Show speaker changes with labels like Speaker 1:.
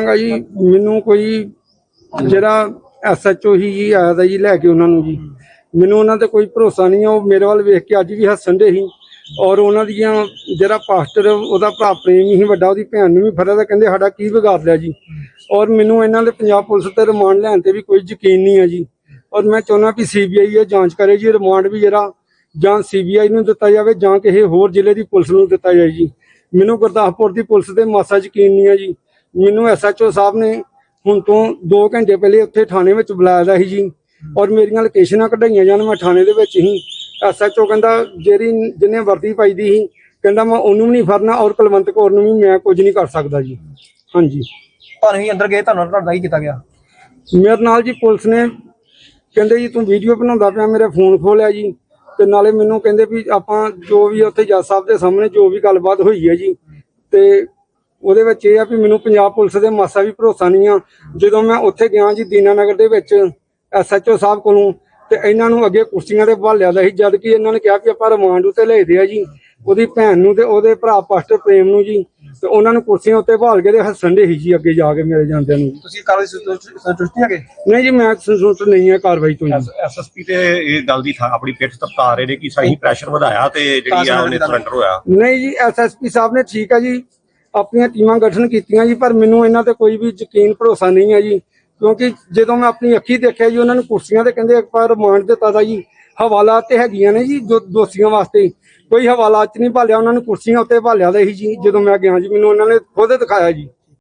Speaker 1: ਕਹਾਂਗਾ ਜੀ। ਮੈਨੂੰ ਕੋਈ ਜਿਹੜਾ ਐਸਐਚਓ ਹੀ ਜੀ ਆਇਆ ਦਾ ਜੀ ਲੈ ਕੇ ਉਹਨਾਂ ਨੂੰ ਜੀ। ਮੈਨੂੰ ਉਹਨਾਂ ਤੇ ਕੋਈ ਭਰੋਸਾ ਨਹੀਂ ਆ, ਉਹ ਮੇਰੇ ਵੱਲ ਵੇਖ ਕੇ ਅੱਜ ਵੀ ਹੱਸਣ ਦੇ ਸੀ। ਔਰ ਉਹਨਾਂ ਦੀਆਂ ਜਿਹੜਾ ਪਾਸਟਰ, ਉਹਦਾ ਭਰਾ ਪ੍ਰੇਮ ਹੀ ਵੱਡਾ, ਉਹਦੀ ਭੈਣ ਨੂੰ ਵੀ ਫੜਿਆ ਤਾਂ ਕਹਿੰਦੇ ਸਾਡਾ ਕੀ ਵਿਗਾੜ ਲਿਆ ਜੀ। ਔਰ ਮੈਨੂੰ ਇਹਨਾਂ ਦੇ ਪੰਜਾਬ ਪੁਲਿਸ ਤੇ ਰਿਮਾਂਡ ਲੈਣ ਤੇ ਵੀ ਕੋਈ ਯਕੀਨ ਨਹੀਂ ਹੈ ਜੀ। ਔਰ ਮੈਂ ਚਾਹੁੰਦਾ ਵੀ ਸੀਬੀਆਈ ਇਹ ਜਾਂਚ ਕਰੇ ਜੀ, ਰਿਮਾਂਡ ਵੀ ਜਿਹੜਾ ਜਾਂ ਸੀਬੀਆਈ ਨੂੰ ਦਿੱਤਾ ਜਾਵੇ ਜਾਂ ਕਿਸੇ ਹੋਰ ਜ਼ਿਲ੍ਹੇ ਦੀ ਪੁਲਿਸ ਨੂੰ ਦਿੱਤਾ ਜਾਏ ਜੀ। ਮੈਨੂੰ ਗੁਰਦਾਸਪੁਰ ਦੀ ਪੁਲਿਸ ਤੇ ਮਾਸਾ ਯਕੀਨ ਨਹੀਂ ਹੈ ਜੀ। ਮੈਨੂੰ ਐਸਐਚਓ ਸਾਹਿਬ ਨੇ ਹੁਣ ਤੋਂ 2 ਘੰਟੇ ਪਹਿਲੇ ਉੱਥੇ ਥਾਣੇ ਵਿੱਚ ਬੁਲਾਇਆ ਦਾ ਸੀ ਜੀ। ਔਰ ਮੇਰੀਆਂ ਲੋਕੇਸ਼ਨਾਂ ਕਢਾਈਆਂ ਜਾਣ ਮੈਂ ਥਾਣੇ ਦੇ ਵਿੱਚ ਹੀ ਐਸਐਚਓ ਕਹਿੰਦਾ ਜਿਹੜੀ ਜਿਹਨੇ ਵਰਦੀ ਪਾਈ ਦੀ ਸੀ ਕਹਿੰਦਾ ਮੈਂ ਉਹਨੂੰ ਵੀ ਨਹੀਂ ਫੜਨਾ ਔਰ ਕੁਲਵੰਤ ਕੌਰ ਨੂੰ ਵੀ ਮੈਂ ਕੁਝ ਨਹੀਂ ਕਰ ਸਕਦਾ ਜੀ। ਹਾਂਜੀ।
Speaker 2: ਤੁਹਾਨੂੰ ਹੀ ਅੰਦਰ ਗਏ ਤੁਹਾਨੂੰ ਤੁਹਾਡਾ ਕੀ ਕੀਤਾ ਗਿਆ।
Speaker 1: ਮੇਰੇ ਨਾਲ ਜੀ ਪੁਲਿਸ ਨੇ ਕਹਿੰਦੇ ਜੀ ਤੂੰ ਵੀਡੀਓ ਬਣਾਉਂਦਾ ਪਿਆ ਮੇਰੇ ਫੋਨ ਖੋਲਿਆ ਜੀ। ਤੇ ਨਾਲੇ ਮੈਨੂੰ ਕਹਿੰਦੇ ਵੀ ਆਪਾਂ ਜੋ ਵੀ ਉੱਥੇ ਜੱਜ ਸਾਹਿਬ ਦੇ ਸਾਹਮਣੇ ਜੋ ਵੀ ਗੱਲਬਾਤ ਹੋਈ ਹੈ ਜੀ ਤੇ ਉਹਦੇ ਵਿੱਚ ਇਹ ਆ ਵੀ ਮੈਨੂੰ ਪੰਜਾਬ ਪੁਲਿਸ ਦੇ ਮਾਸਾ ਵੀ ਭਰੋਸਾ ਨਹੀਂ ਆ। ਜਦੋਂ ਮੈਂ ਉੱਥੇ ਗਿਆ ਜੀ ਦੀਨਾਨਗਰ ਦੇ ਵਿੱਚ ਐਸਐਚਓ ਸਾਹਿਬ ਕੋਲੋਂ ਤੇ ਇਹਨਾਂ ਨੂੰ ਅੱਗੇ ਕੁਰਸੀਆਂ ਤੇ ਭਾਲਿਆ ਦਾ ਸੀ ਜਦ ਕਿ ਇਹਨਾਂ ਨੇ ਕਿਹਾ ਵੀ ਆਪਾਂ ਰਿਮਾਂਡ ਉਤੇ ਲੈ ਦੇ ਆ ਜੀ। ਉਹਦੀ ਭੈਣ ਨੂੰ ਤੇ ਉਹਦੇ ਭਰਾ ਪਾਸਟਰ ਪ੍ਰੇਮ ਨੂੰ ਜੀ ਤੇ ਉਹਨਾਂ ਨੂੰ ਕੁਰਸੀਆਂ ਉੱਤੇ ਭਾਲ ਕੇ ਤੇ ਹੱਸਣ ਦੇ ਸੀ ਜੀ ਅੱਗੇ ਜਾ ਕੇ ਮੇਰੇ ਜਾਂਦਿਆਂ ਨੂੰ।
Speaker 2: ਤੁਸੀਂ ਕਾਰਵਾਈ ਸੰਤੁਸ਼ਟ ਹੈਗੇ?
Speaker 1: ਨਹੀਂ ਜੀ ਮੈਂ ਸੰਤੁਸ਼ਟ ਨਹੀਂ ਹੈ ਕਾਰਵਾਈ ਤੋਂ ਜੀ।
Speaker 3: ਐਸਐਸਪੀ ਤੇ ਇਹ ਗੱਲ ਦੀ ਥਾਂ ਆਪਣੀ ਪਿੱਠ ਤਪਕਾ ਰਹੇ ਨੇ ਕਿ ਸਹੀ ਪ੍ਰੈਸ਼ਰ ਵਧਾਇਆ ਤੇ ਜਿਹੜੀ ਆ ਉਹਨੇ ਸਰੈਂਡਰ ਹੋਇਆ।
Speaker 1: ਨਹੀਂ ਜੀ ਐਸਐਸਪੀ ਸਾਹਿਬ ਨੇ ਠੀਕ ਹੈ ਜੀ। ਆਪਣੀਆਂ ਟੀਮਾਂ ਗਠਨ ਕੀਤੀਆਂ ਜੀ, ਪਰ ਮੈਨੂੰ ਇਹਨਾਂ ਤੇ ਕੋਈ ਵੀ ਯਕੀਨ ਭਰੋਸਾ ਨਹੀਂ ਹੈ ਜੀ। ਕਿਉਂਕਿ ਜਦੋਂ ਮੈਂ ਆਪਣੀ ਅੱਖੀ ਦੇਖਿਆ ਜੀ, ਉਹਨਾਂ ਨੂੰ ਕੁਰਸੀਆਂ ਤੇ ਕਹਿੰਦੇ ਇੱਕ ਵਾਰ ਰਿਮਾਂਡ ਦਿੱਤਾ ਦਾ ਜੀ ਹਵਾਲਾਤ ਤੇ ਹੈਗੀਆਂ ਨੇ ਜੀ ਦੋ- ਦੋਸ਼ੀਆਂ ਵਾਸਤੇ। ਕੋਈ ਹਵਾਲਾ ਚ ਨਹੀਂ ਭਾਲਿਆ, ਉਹਨਾਂ ਨੂੰ ਕੁਰਸੀਆਂ ਉੱਤੇ ਭਾਲਿਆ ਦਾ ਸੀ ਜੀ, ਜਦੋਂ ਮੈਂ ਗਿਆ ਜੀ, ਮੈਨੂੰ ਉਹਨਾਂ ਨੇ ਖੁਦ ਦਿਖਾਇਆ ਜੀ।